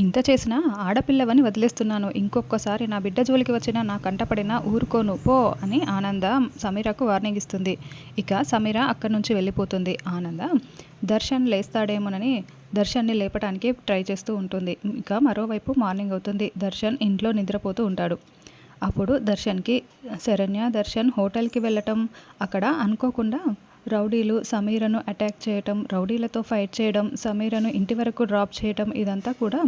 ఇంత చేసినా ఆడపిల్లవని వదిలేస్తున్నాను. ఇంకొకసారి నా బిడ్డ జోలికి వచ్చినా నా కంటపడినా ఊరుకోను. పో అని ఆనంద సమీరకు వార్నింగ్ ఇస్తుంది. ఇక సమీర అక్కడి నుంచి వెళ్ళిపోతుంది. ఆనంద దర్శన్ లేస్తాడేమోనని దర్శన్ని లేపడానికి ట్రై చేస్తూ ఉంటుంది. ఇక మరోవైపు మార్నింగ్ అవుతుంది. దర్శన్ ఇంట్లో నిద్రపోతూ ఉంటాడు. అప్పుడు దర్శన్కి శరణ్య దర్శన్ హోటల్కి వెళ్ళటం అక్కడ అనుకోకుండా రౌడీలు సమీరను అటాక్ చేయటం రౌడీలతో ఫైట్ చేయడం సమీరను ఇంటి వరకు డ్రాప్ చేయటం ఇదంతా కూడా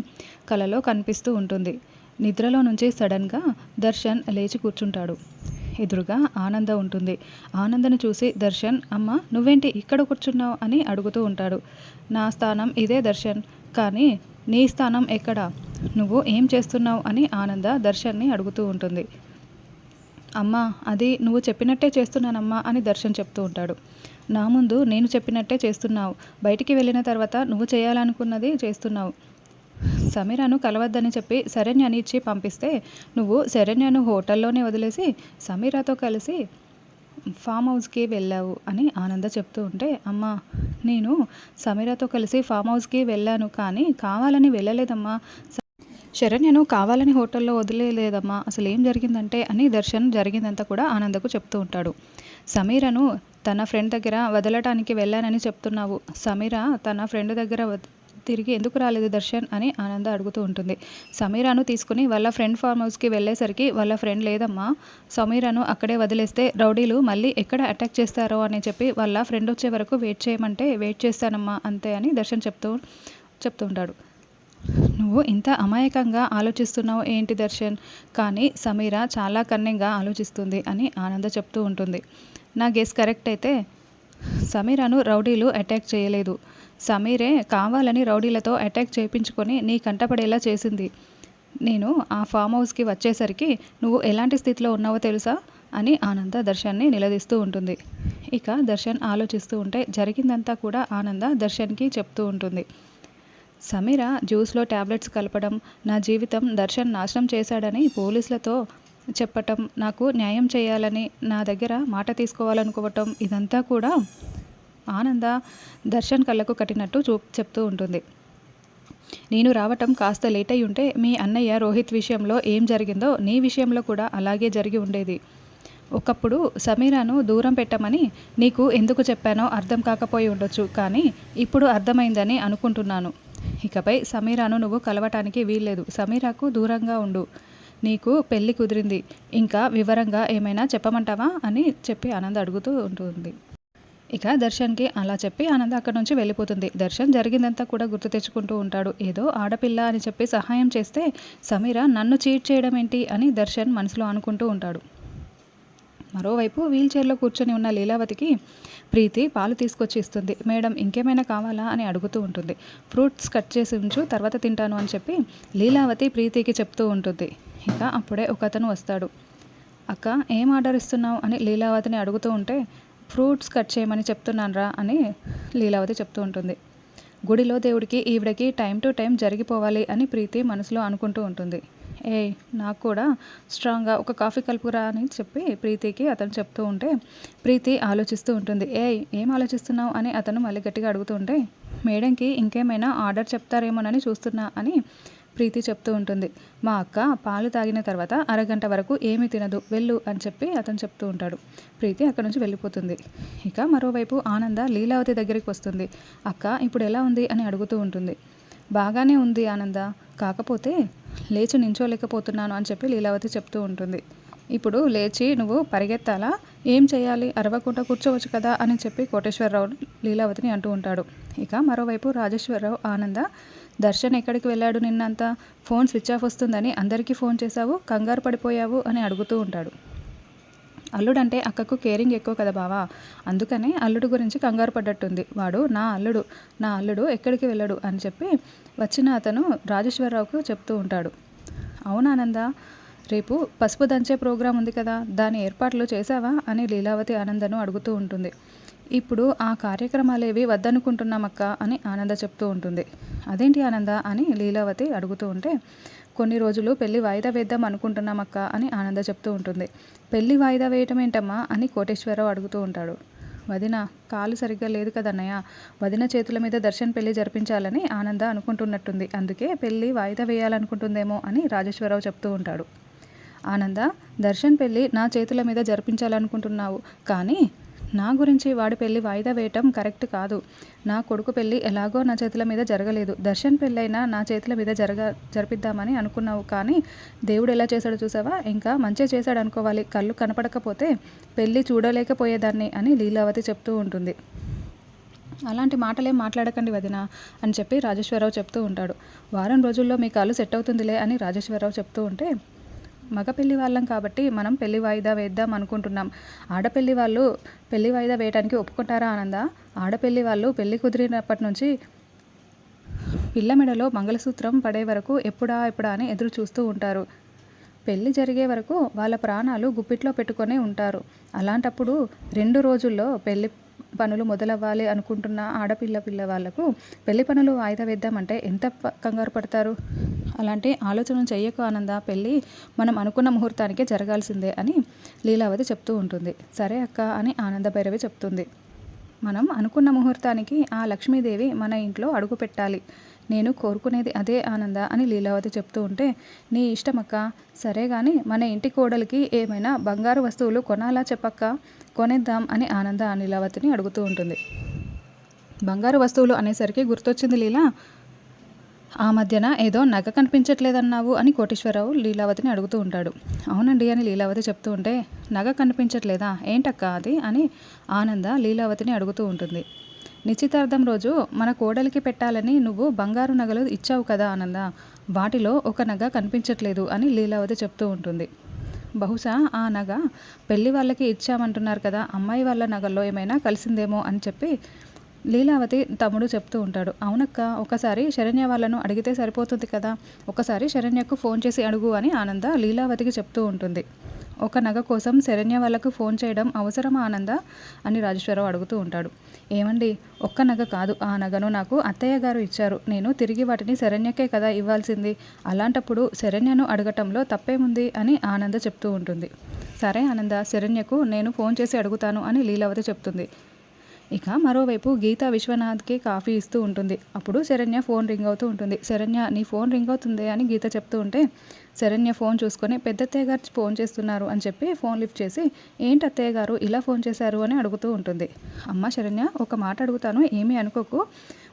కలలో కనిపిస్తూ ఉంటుంది. నిద్రలో నుంచి సడన్గా దర్శన్ లేచి కూర్చుంటాడు. ఎదురుగా ఆనంద ఉంటుంది. ఆనందను చూసి దర్శన్ అమ్మ నువ్వేంటి ఇక్కడ కూర్చున్నావు? అని అడుగుతూ ఉంటాడు. నా స్థానం ఇదే దర్శన్ కానీ నీ స్థానం ఎక్కడ? నువ్వు ఏం చేస్తున్నావు? అని ఆనంద దర్శన్ని అడుగుతూ ఉంటుంది. అమ్మా అది నువ్వు చెప్పినట్టే చేస్తున్నానమ్మా అని దర్శన్ చెప్తూ ఉంటాడు. నా ముందు నేను చెప్పినట్టే చేస్తున్నావు. బయటికి వెళ్ళిన తర్వాత నువ్వు చేయాలనుకున్నది చేస్తున్నావు. సమీరాను కలవద్దని చెప్పి శరణ్యని ఇచ్చి పంపిస్తే నువ్వు శరణ్యను హోటల్లోనే వదిలేసి సమీరాతో కలిసి ఫామ్ హౌస్కి వెళ్ళావు అని ఆనంద చెప్తూ ఉంటే అమ్మ నేను సమీరాతో కలిసి ఫామ్ హౌస్కి వెళ్ళాను కానీ కావాలని వెళ్ళలేదమ్మా. శరణ్యను కావాలని హోటల్లో వదిలేదమ్మా అసలు ఏం జరిగిందంటే అని దర్శన్ జరిగిందంతా కూడా ఆనందకు చెప్తూ ఉంటాడు. సమీరను తన ఫ్రెండ్ దగ్గర వదలటానికి వెళ్ళానని చెప్తున్నావు. సమీర తన ఫ్రెండ్ దగ్గర తిరిగి ఎందుకు రాలేదు దర్శన్ అని ఆనంద అడుగుతూ ఉంటుంది. సమీరాను తీసుకుని వాళ్ళ ఫ్రెండ్ ఫార్మ్ హౌస్కి వెళ్ళేసరికి వాళ్ళ ఫ్రెండ్ లేదమ్మా. సమీరాను అక్కడే వదిలేస్తే రౌడీలు మళ్ళీ ఎక్కడ అటాక్ చేస్తారో అని చెప్పి వాళ్ళ ఫ్రెండ్ వచ్చే వరకు వెయిట్ చేయమంటే వెయిట్ చేస్తానమ్మా అంతే అని దర్శన్ చెప్తూ చెప్తుంటాడు నువ్వు ఇంత అమాయకంగా ఆలోచిస్తున్నావు ఏంటి దర్శన్? కానీ సమీర చాలా కన్నింగా ఆలోచిస్తుంది అని ఆనంద చెప్తూ ఉంటుంది. నా గెస్ కరెక్ట్ అయితే? సమీరను రౌడీలు అటాక్ చేయలేదు. సమీరే కావాలని రౌడీలతో అటాక్ చేయించుకొని నీ కంటపడేలా చేసింది. నేను ఆ ఫామ్ హౌస్కి వచ్చేసరికి నువ్వు ఎలాంటి స్థితిలో ఉన్నావో తెలుసా? అని ఆనంద దర్శన్ని నిలదీస్తూ ఉంటుంది. ఇక దర్శన్ ఆలోచిస్తూ ఉంటే జరిగిందంతా కూడా ఆనంద దర్శన్కి చెప్తూ ఉంటుంది. సమీర జ్యూస్లో ట్యాబ్లెట్స్ కలపడం నా జీవితం దర్శన్ నాశనం చేశాడని పోలీసులతో చెప్పటం నాకు న్యాయం చేయాలని నా దగ్గర మాట తీసుకోవాలనుకోవటం ఇదంతా కూడా ఆనంద దర్శన్ కళ్ళకు కట్టినట్టు చూ చెప్తూ ఉంటుంది. నేను రావటం కాస్త లేట్ అయి ఉంటే మీ అన్నయ్య రోహిత్ విషయంలో ఏం జరిగిందో నీ విషయంలో కూడా అలాగే జరిగి ఉండేది. ఒకప్పుడు సమీరాను దూరం పెట్టమని నీకు ఎందుకు చెప్పానో అర్థం కాకపోయి ఉండొచ్చు కానీ ఇప్పుడు అర్థమైందని అనుకుంటున్నాను. ఇకపై సమీరాను నువ్వు కలవటానికి వీల్లేదు. సమీరాకు దూరంగా ఉండు. నీకు పెళ్ళి కుదిరింది. ఇంకా వివరంగా ఏమైనా చెప్పమంటావా? అని చెప్పి ఆనంద్ అడుగుతూ ఉంటుంది. ఇక దర్శన్కి అలా చెప్పి ఆనంద్ అక్కడ నుంచి వెళ్ళిపోతుంది. దర్శన్ జరిగిందంతా కూడా గుర్తు తెచ్చుకుంటూ ఉంటాడు. ఏదో ఆడపిల్ల అని చెప్పి సహాయం చేస్తే సమీర నన్ను చీట్ చేయడం ఏంటి అని దర్శన్ మనసులో అనుకుంటూ ఉంటాడు. మరోవైపు వీల్చైర్లో కూర్చొని ఉన్న లీలావతికి ప్రీతి పాలు తీసుకొచ్చి ఇస్తుంది. మేడం ఇంకేమైనా కావాలా? అని అడుగుతూ ఉంటుంది. ఫ్రూట్స్ కట్ చేసి ఉంచు తర్వాత తింటాను అని చెప్పి లీలావతి ప్రీతికి చెప్తూ ఉంటుంది. ఇక అప్పుడే ఒక అతను వస్తాడు. అక్క ఏం ఆర్డర్ ఇస్తున్నావు? అని లీలావతిని అడుగుతూ ఉంటే ఫ్రూట్స్ కట్ చేయమని చెప్తున్నానరా అని లీలావతి చెప్తూ ఉంటుంది. గుడిలో దేవుడికి ఈవిడకి టైం టు టైం జరిగిపోవాలి అని ప్రీతి మనసులో అనుకుంటూ ఉంటుంది. ఏ నాకు కూడా స్ట్రాంగ్గా ఒక కాఫీ కలుపురా అని చెప్పి ప్రీతికి అతను చెప్తూ ఉంటే ప్రీతి ఆలోచిస్తూ ఉంటుంది. ఏ ఏం ఆలోచిస్తున్నావు అని అతను మళ్ళీ గట్టిగా అడుగుతూ ఉంటే మేడంకి ఇంకేమైనా ఆర్డర్ చెప్తారేమోనని చూస్తున్నా అని ప్రీతి చెప్తూ ఉంటుంది. మా అక్క పాలు తాగిన తర్వాత అరగంట వరకు ఏమీ తినదు వెళ్ళు అని చెప్పి అతను చెప్తూ ఉంటాడు. ప్రీతి అక్కడ నుంచి వెళ్ళిపోతుంది. ఇక మరోవైపు ఆనంద లీలావతి దగ్గరికి వస్తుంది. అక్క ఇప్పుడు ఎలా ఉంది అని అడుగుతూ ఉంటుంది. బాగానే ఉంది ఆనంద. కాకపోతే లేచి నించోలేకపోతున్నాను అని చెప్పి లీలావతి చెప్తూ ఉంటుంది. ఇప్పుడు లేచి నువ్వు పరిగెత్తాలా? ఏం చేయాలి? అరవకుండా కూర్చోవచ్చు కదా అని చెప్పి కోటేశ్వరరావు లీలావతిని అంటూ ఉంటాడు. ఇక మరోవైపు రాజేశ్వరరావు ఆనంద దర్శన్ ఎక్కడికి వెళ్ళాడు నిన్నంతా? ఫోన్ స్విచ్ ఆఫ్ వస్తుందని అందరికీ ఫోన్ చేశావు? కంగారు పడిపోయావు? అని అడుగుతూ ఉంటాడు. అల్లుడంటే అక్కకు కేరింగ్ ఎక్కువ కదా బావా? అందుకనే అల్లుడు గురించి కంగారు పడ్డట్టుంది. వాడు నా అల్లుడు నా అల్లుడు ఎక్కడికి వెళ్ళడు అని చెప్పి వచ్చిన అతను రాజేశ్వరరావుకు చెప్తూ ఉంటాడు. అవునానంద రేపు పసుపు దంచే ప్రోగ్రాం ఉంది కదా దాని ఏర్పాట్లు చేశావా? అని లీలావతి ఆనందను అడుగుతూ ఉంటుంది. ఇప్పుడు ఆ కార్యక్రమాలేవి వద్దనుకుంటున్నామక్క అని ఆనంద చెప్తూ ఉంటుంది. అదేంటి ఆనంద అని లీలావతి అడుగుతూ ఉంటే కొన్ని రోజులు పెళ్ళి వాయిదా వేద్దాం అనుకుంటున్నామక్క అని ఆనంద చెప్తూ ఉంటుంది. పెళ్ళి వాయిదా వేయటం ఏంటమ్మా అని కోటేశ్వరరావు అడుగుతూ ఉంటాడు. వదిన కాలు సరిగ్గా లేదు కదన్నయ్య వదిన చేతుల మీద దర్శన్ పెళ్ళి జరిపించాలని ఆనంద అనుకుంటున్నట్టుంది. అందుకే పెళ్ళి వాయిదా వేయాలనుకుంటుందేమో అని రాజేశ్వరరావు చెప్తూ ఉంటాడు. ఆనంద దర్శన్ పెళ్ళి నా చేతుల మీద జరిపించాలనుకుంటున్నావు కానీ నా గురించి వాడి పెళ్ళి వాయిదా వేయటం కరెక్ట్ కాదు. నా కొడుకు పెళ్ళి ఎలాగో నా చేతుల మీద జరగలేదు. దర్శన్ పెళ్ళైనా నా చేతుల మీద జరగ జరిపిద్దామని అనుకున్నావు కానీ దేవుడు ఎలా చేశాడు చూసావా? ఇంకా మంచిగా చేశాడు అనుకోవాలి. కళ్ళు కనపడకపోతే పెళ్ళి చూడలేకపోయేదాన్ని అని లీలావతి చెప్తూ ఉంటుంది. అలాంటి మాటలేం మాట్లాడకండి వదిన అని చెప్పి రాజేశ్వరరావు చెప్తూ ఉంటాడు. వారం రోజుల్లో మీ కాలు సెట్ అవుతుందిలే అని రాజేశ్వరరావు చెప్తూ ఉంటే మగ పెళ్ళి వాళ్ళం కాబట్టి మనం పెళ్ళి వాయిదా వేద్దాం అనుకుంటున్నాం. ఆడపెళ్ళి వాళ్ళు పెళ్ళి వాయిదా వేయడానికి ఒప్పుకుంటారా ఆనంద? ఆడపెళ్ళి వాళ్ళు పెళ్ళి కుదిరినప్పటి నుంచి పిల్ల మెడలో మంగళసూత్రం పడే వరకు ఎప్పుడా ఎప్పుడా అని ఎదురు చూస్తూ ఉంటారు. పెళ్ళి జరిగే వరకు వాళ్ళ ప్రాణాలు గుప్పిట్లో పెట్టుకొని ఉంటారు. అలాంటప్పుడు రెండు రోజుల్లో పెళ్ళి పనులు మొదలవ్వాలి అనుకుంటున్న ఆడపిల్ల పిల్లవాళ్ళకు పెళ్ళి పనులు వాయిదా వేద్దామంటే ఎంత కంగారు పడతారు? అలాంటి ఆలోచన చెయ్యకు ఆనంద పెళ్ళి మనం అనుకున్న ముహూర్తానికే జరగాల్సిందే అని లీలావతి చెప్తూ ఉంటుంది. సరే అక్క అని ఆనంద భైరవి చెప్తుంది. మనం అనుకున్న ముహూర్తానికి ఆ లక్ష్మీదేవి మన ఇంట్లో అడుగు పెట్టాలి. నేను కోరుకునేది అదే ఆనంద అని లీలావతి చెప్తూ ఉంటే నీ ఇష్టమక్క సరే కానీ మన ఇంటి కోడలికి ఏమైనా బంగారు వస్తువులు కొనాలా చెప్పక్క? కొనేద్దాం అని ఆనంద లీలావతిని అడుగుతూ ఉంటుంది. బంగారు వస్తువులు అనేసరికి గుర్తొచ్చింది లీలా. ఆ మధ్యన ఏదో నగ కనిపించట్లేదన్నావు అని కోటేశ్వరరావు లీలావతిని అడుగుతూ ఉంటాడు. అవునండి అని లీలావతి చెప్తూ ఉంటే నగ కనిపించట్లేదా? ఏంటక్క అది? అని ఆనంద లీలావతిని అడుగుతూ ఉంటుంది. నిశ్చితార్థం రోజు మన కోడలికి పెట్టాలని నువ్వు బంగారు నగలు ఇచ్చావు కదా ఆనంద? వాటిలో ఒక నగ కనిపించట్లేదు అని లీలావతి చెప్తూ ఉంటుంది. బహుశా ఆ నగ పెళ్ళి వాళ్ళకి ఇచ్చామంటున్నారు కదా అమ్మాయి వాళ్ళ నగల్లో ఏమైనా కలిసిందేమో అని చెప్పి లీలావతి తమ్ముడు చెప్తూ ఉంటాడు అవునక్క ఒకసారి శరణ్య వాళ్ళను అడిగితే సరిపోతుంది కదా ఒకసారి శరణ్యకు ఫోన్ చేసి అడుగు అని ఆనంద లీలావతికి చెప్తూ ఉంటుంది. ఒక నగ కోసం శరణ్య వాళ్ళకు ఫోన్ చేయడం అవసరమా ఆనంద? అని రాజేశ్వరరావు అడుగుతూ ఉంటాడు. ఏమండి ఒక్క నగ కాదు ఆ నగను నాకు అత్తయ్య గారు ఇచ్చారు. నేను తిరిగి వాటిని శరణ్యకే కదా ఇవ్వాల్సింది. అలాంటప్పుడు శరణ్యను అడగటంలో తప్పేముంది? అని ఆనంద చెప్తూ ఉంటుంది. సరే ఆనంద శరణ్యకు నేను ఫోన్ చేసి అడుగుతాను అని లీలావతి చెప్తుంది. ఇక మరోవైపు గీత విశ్వనాథ్కి కాఫీ ఇస్తూ ఉంటుంది. అప్పుడు శరణ్య ఫోన్ రింగ్ అవుతూ ఉంటుంది. శరణ్య నీ ఫోన్ రింగ్ అవుతుంది? అని గీత చెప్తూ ఉంటే శరణ్య ఫోన్ చూసుకొని పెద్ద అత్తయ్య గారు ఫోన్ చేస్తున్నారు అని చెప్పి ఫోన్ లిఫ్ట్ చేసి ఏంటి అత్తయ్య గారు ఇలా ఫోన్ చేశారు? అని అడుగుతూ ఉంటుంది. అమ్మ శరణ్య ఒక మాట అడుగుతాను ఏమీ అనుకోకు.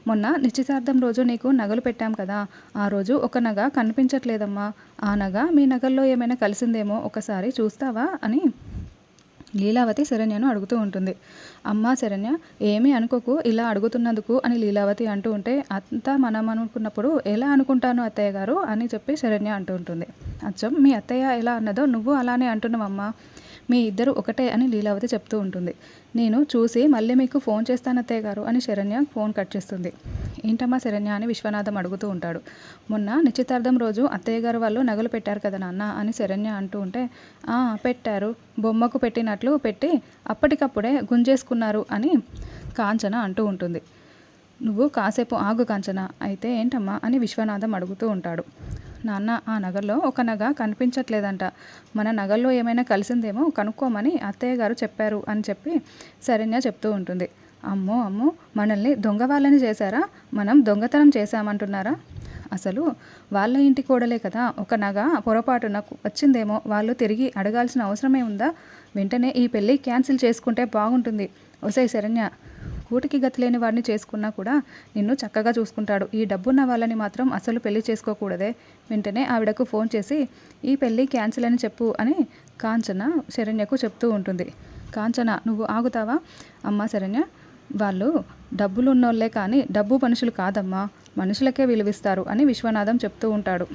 మొన్న నిశ్చితార్థం రోజు నీకు నగలు పెట్టాం కదా. ఆ రోజు ఒక నగ కనిపించట్లేదమ్మా. ఆ నగ మీ నగల్లో ఏమైనా కలిసిందేమో ఒకసారి చూస్తావా? అని లీలావతి శరణ్యను అడుగుతూ ఉంటుంది. అమ్మ శరణ్య ఏమీ అనుకోకు ఇలా అడుగుతున్నందుకు అని లీలావతి అంటూ ఉంటే అంతా మనం అనుకున్నప్పుడు ఎలా అనుకుంటాను అత్తయ్య గారు అని చెప్పి శరణ్య అంటూ ఉంటుంది. అచ్చం మీ అత్తయ్య ఎలా అన్నదో నువ్వు అలానే అంటున్నావమ్మా. మీ ఇద్దరు ఒకటే అని లీలావతి చెప్తూ ఉంటుంది. నేను చూసి మళ్ళీ మీకు ఫోన్ చేస్తాను అత్తయ్య గారు అని శరణ్య ఫోన్ కట్ చేస్తుంది. ఏంటమ్మా శరణ్య అని విశ్వనాథం అడుగుతూ ఉంటాడు. మొన్న నిశ్చితార్థం రోజు అత్తయ్య గారు వాళ్ళు నగలు పెట్టారు కదా నాన్న అని శరణ్య అంటూ ఉంటే పెట్టారు. బొమ్మకు పెట్టినట్లు పెట్టి అప్పటికప్పుడే గుంజేసుకున్నారు అని కాంచన అంటూ ఉంటుంది. నువ్వు కాసేపు ఆగు కాంచన అయితే ఏంటమ్మా అని విశ్వనాథం అడుగుతూ ఉంటాడు. నాన్న ఆ నగల్లో ఒక నగ కనిపించట్లేదంట. మన నగల్లో ఏమైనా కలిసిందేమో కనుక్కోమని అత్తయ్య గారు చెప్పారు అని చెప్పి శరణ్య చెప్తూ ఉంటుంది. అమ్మో అమ్మో మనల్ని దొంగ వాళ్ళని చేశారా? మనం దొంగతనం చేశామంటున్నారా? అసలు వాళ్ళ ఇంటి కోడలే కదా ఒక నగ పొరపాటున వచ్చిందేమో వాళ్ళు తిరిగి అడగాల్సిన అవసరమే ఉందా? వెంటనే ఈ పెళ్ళి క్యాన్సిల్ చేసుకుంటే బాగుంటుంది. ఒసే శరణ్య కూటికి గతిలేని వాడిని చేసుకున్నా కూడా నిన్ను చక్కగా చూసుకుంటాడు. ఈ డబ్బున్న వాళ్ళని మాత్రం అసలు పెళ్ళి చేసుకోకూడదే. వెంటనే ఆవిడకు ఫోన్ చేసి ఈ పెళ్ళి క్యాన్సిల్ అని చెప్పు అని కాంచన శరణ్యకు చెప్తూ ఉంటుంది. కాంచన నువ్వు ఆగుతావా? అమ్మా శరణ్య వాళ్ళు డబ్బులు ఉన్నోళ్ళే కానీ డబ్బు మనుషులు కాదమ్మా మనుషులకే విలువిస్తారు అని విశ్వనాథం చెప్తూ ఉంటాడు.